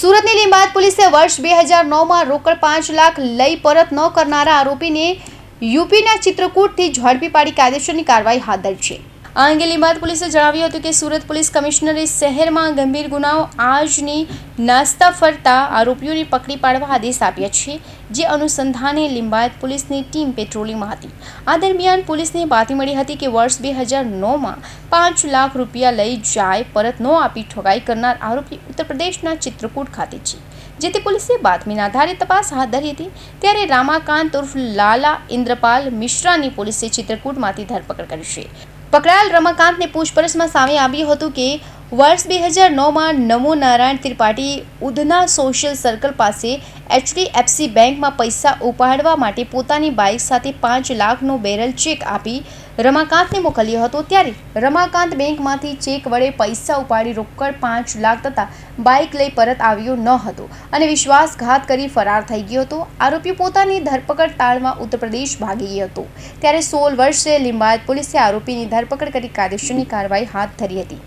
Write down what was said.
સુરતની લીંબાદ પોલીસે વર્ષ બે હજાર નવમાં રોકડ પાંચ લાખ લઈ પરત ન કરનારા આરોપીને યુપીના ચિત્રકૂટથી ઝડપી પાડી કાયદેસરની કાર્યવાહી હાથ ધરી છે. આ અંગે લીંબાદ પોલીસે જણાવ્યું હતું કે સુરત પોલીસ કમિશનરે શહેરમાં ગંભીર ગુનાઓ, આજની નાસ્તા ફરતા આરોપીઓને પકડી પાડવા આદેશ આપ્યા છે, જે અનુસંધાને લીંબાયત પોલીસની ટીમ પેટ્રોલિંગમાં હતી. આ દરમિયાન પોલીસને બાતમી મળી હતી કે વર્ષ બે હજાર નવમાં પાંચ લાખ રૂપિયા લઈ જાય, પરત ન આપી ઠગાઈ કરનાર આરોપી ઉત્તર પ્રદેશના ચિત્રકૂટ ખાતે છે, જેથી પોલીસે બાતમીના આધારે તપાસ હાથ ધરી હતી. ત્યારે રામાકાંત ઉર્ફ લાલા ઇન્દ્રપાલ મિશ્રાની પોલીસે ચિત્રકૂટમાંથી ધરપકડ કરી છે. પકડાયેલ રમાકાંતને પૂછપરછમાં સામે આવ્યું હતું કે વર્ષ બે હજાર નવમાં નમો નારાયણ ત્રિપાઠી ઉધના સોશિયલ સર્કલ પાસે એચડીએફસી બેંકમાં પૈસા ઉપાડવા માટે પોતાની બાઇક સાથે પાંચ લાખનો બેરલ ચેક આપી રમાકાંતને મોકલ્યો હતો. ત્યારે રમાકાંત બેંકમાંથી ચેક વડે પૈસા ઉપાડી રોકડ પાંચ લાખ તથા બાઇક લઈ પરત આવ્યો ન હતો અને વિશ્વાસઘાત કરી ફરાર થઈ ગયો હતો. આરોપી પોતાની ધરપકડ તાળમાં ઉત્તરપ્રદેશ ભાગી ગયો હતો. ત્યારે સોળ વર્ષે લિંબાયત પોલીસે આરોપીની ધરપકડ કરી કાયદેસરની કાર્યવાહી હાથ ધરી હતી.